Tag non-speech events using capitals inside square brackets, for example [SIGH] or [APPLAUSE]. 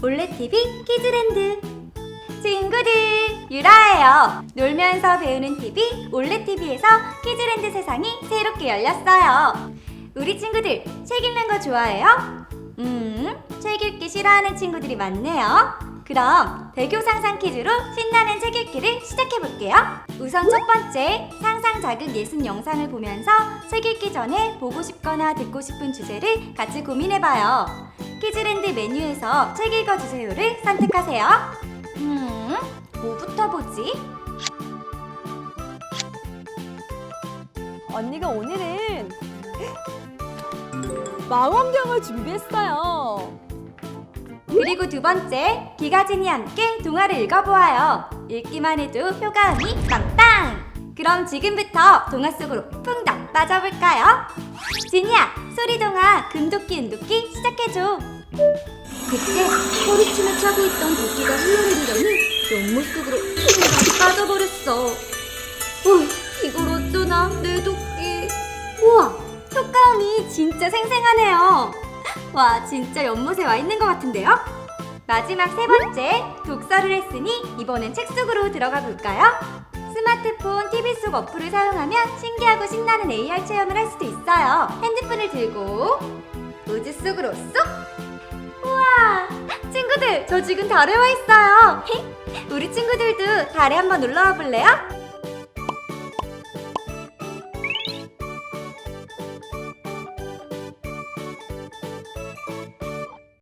올레TV 키즈랜드. 친구들 유라예요. 놀면서 배우는 TV 올레TV에서 키즈랜드 세상이 새롭게 열렸어요. 우리 친구들 책 읽는 거 좋아해요? 음, 책 읽기 싫어하는 친구들이 많네요. 그럼 대교 상상 퀴즈로 신나는 책 읽기를 시작해 볼게요. 우선 첫 번째 상상 자극 예습 영상을 보면서 책 읽기 전에 보고 싶거나 듣고 싶은 주제를 같이 고민해 봐요 키즈랜드 메뉴에서 책 읽어주세요를 선택하세요. 음, 뭐부터 보지? 언니가 오늘은 망원경을 준비했어요. 그리고 두 번째, 기가진이 함께 동화를 읽어보아요. 읽기만 해도 효과음이 빵빵! 그럼 지금부터 동화 속으로 풍덩 빠져볼까요? 진이야, 소리동화 금도끼 은도끼 시작해줘. 그때 소리치며 차고 있던 도끼가 흘러내리더니 연못 속으로 풍덩 빠져버렸어. 어, 이걸 어쩌나 내 도끼. 우와, 효과음이 진짜 생생하네요. 와, 진짜 연못에 와 있는 것 같은데요? 마지막 세 번째, 독서를 했으니 이번엔 책 속으로 들어가 볼까요? 스마트폰, TV 속 어플을 사용하면 신기하고 신나는 AR 체험을 할 수도 있어요. 핸드폰을 들고 우주 속으로 쏙! 우와! 친구들, 저 지금 달에 와 있어요. [LAUGHS] 우리 친구들도 달에 한번 놀러 와 볼래요?